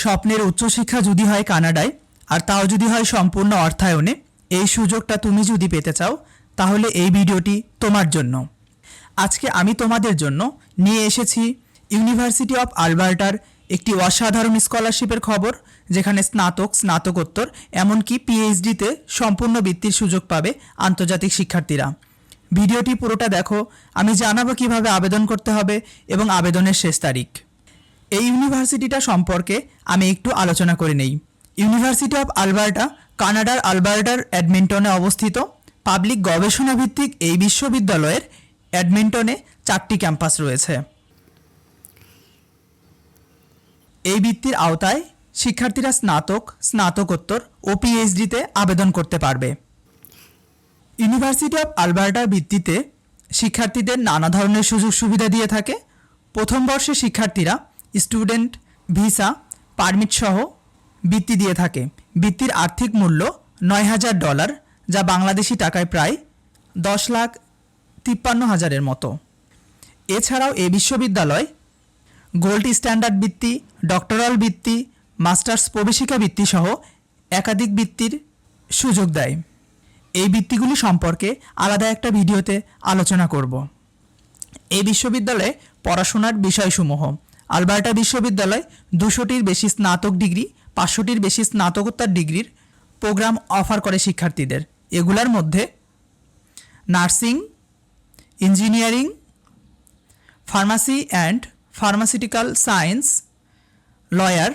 স্বপ্নের উচ্চশিক্ষা যদি হয় কানাডায়, আর তাও যদি হয় সম্পূর্ণ অর্থায়নে, এই সুযোগটা তুমি যদি পেতে চাও, তাহলে এই ভিডিওটি তোমার জন্য। আজকে আমি তোমাদের জন্য নিয়ে এসেছি ইউনিভার্সিটি অফ আলবার্টার একটি অসাধারণ স্কলারশিপের খবর, যেখানে স্নাতক, স্নাতকোত্তর, এমনকি পিএইচডিতে সম্পূর্ণ বৃত্তির সুযোগ পাবে আন্তর্জাতিক শিক্ষার্থীরা। ভিডিওটি পুরোটা দেখো, আমি জানাব কীভাবে আবেদন করতে হবে এবং আবেদনের শেষ তারিখ। এই ইউনিভার্সিটিটা সম্পর্কে আমি একটু আলোচনা করে নেই। ইউনিভার্সিটি অফ আলবার্টা, কানাডার আলবার্টার অ্যাডমিন্টনে অবস্থিত। পাবলিক গবেষণা ভিত্তিক এই বিশ্ববিদ্যালয়ের অ্যাডমিন্টনে চারটি ক্যাম্পাস রয়েছে। এই বৃত্তির আওতায় শিক্ষার্থীরা স্নাতক, স্নাতকোত্তর ও পিএইচডিতে আবেদন করতে পারবে। ইউনিভার্সিটি অফ আলবার্টার ভিত্তিতে শিক্ষার্থীদের নানা ধরনের সুযোগ সুবিধা দিয়ে থাকে। প্রথম বর্ষের শিক্ষার্থীরা স্টুডেন্ট ভিসা পারমিট সহ বৃত্তি দিয়ে থাকে। বৃত্তির আর্থিক মূল্য নয় হাজার ডলার যা বাংলাদেশি টাকায় প্রায় দশ লাখ তিপ্পান্ন হাজারের মতো। এছাড়াও এ বিশ্ববিদ্যালয় গোল্ড স্ট্যান্ডার্ড বৃত্তি ডক্টরাল বৃত্তি মাস্টার্স প্রবেশিকা বৃত্তি সহ একাধিক বৃত্তির সুযোগ দেয়। এই বৃত্তিগুলি সম্পর্কে আলাদা একটা ভিডিওতে আলোচনা করব। এই বিশ্ববিদ্যালয়ে পড়াশোনার বিষয়সমূহ আলবার্টা বিশ্ববিদ্যালয় দুশোটির বেশি স্নাতক ডিগ্রি, পাঁচশোটির বেশি স্নাতকোত্তর ডিগ্রির প্রোগ্রাম অফার করে শিক্ষার্থীদের। এগুলার মধ্যে nursing, engineering, pharmacy and pharmaceutical science, lawyer,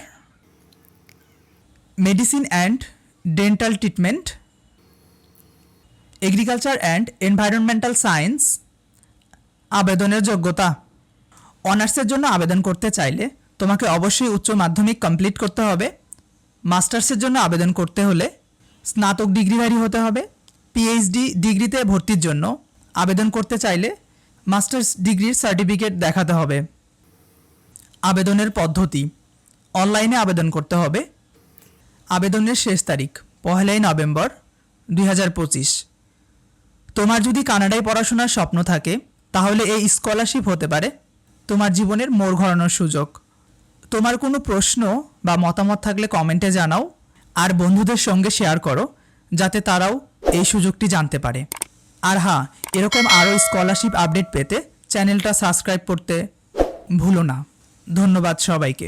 medicine and dental treatment, agriculture and environmental science, আবেদনের যোগ্যতা। অনার্সের জন্য আবেদন করতে চাইলে তোমাকে অবশ্যই উচ্চ মাধ্যমিক কমপ্লিট করতে হবে। মাস্টার্সের জন্য আবেদন করতে হলে স্নাতক ডিগ্রিধারী হতে হবে পিএইচডি ডিগ্রিতে ভর্তির জন্য আবেদন করতে চাইলে মাস্টার্স ডিগ্রির সার্টিফিকেট দেখাতে হবে। আবেদনের পদ্ধতি, অনলাইনে আবেদন করতে হবে। আবেদনের শেষ তারিখ, পহেলাই নভেম্বর দুই হাজার পঁচিশ। তোমার যদি কানাডায় পড়াশোনার স্বপ্ন থাকে, তাহলে এই স্কলারশিপ হতে পারে। তোমার জীবনের মোড় ঘোরানোর সুযোগ। তোমার কোনো প্রশ্ন বা মতামত থাকলে কমেন্টে জানাও আর বন্ধুদের সঙ্গে শেয়ার করো, যাতে তারাও এই সুযোগটি জানতে পারে। আর হ্যাঁ এরকম আরও স্কলারশিপ আপডেট পেতে চ্যানেলটা সাবস্ক্রাইব করতে ভুলো না। ধন্যবাদ সবাইকে।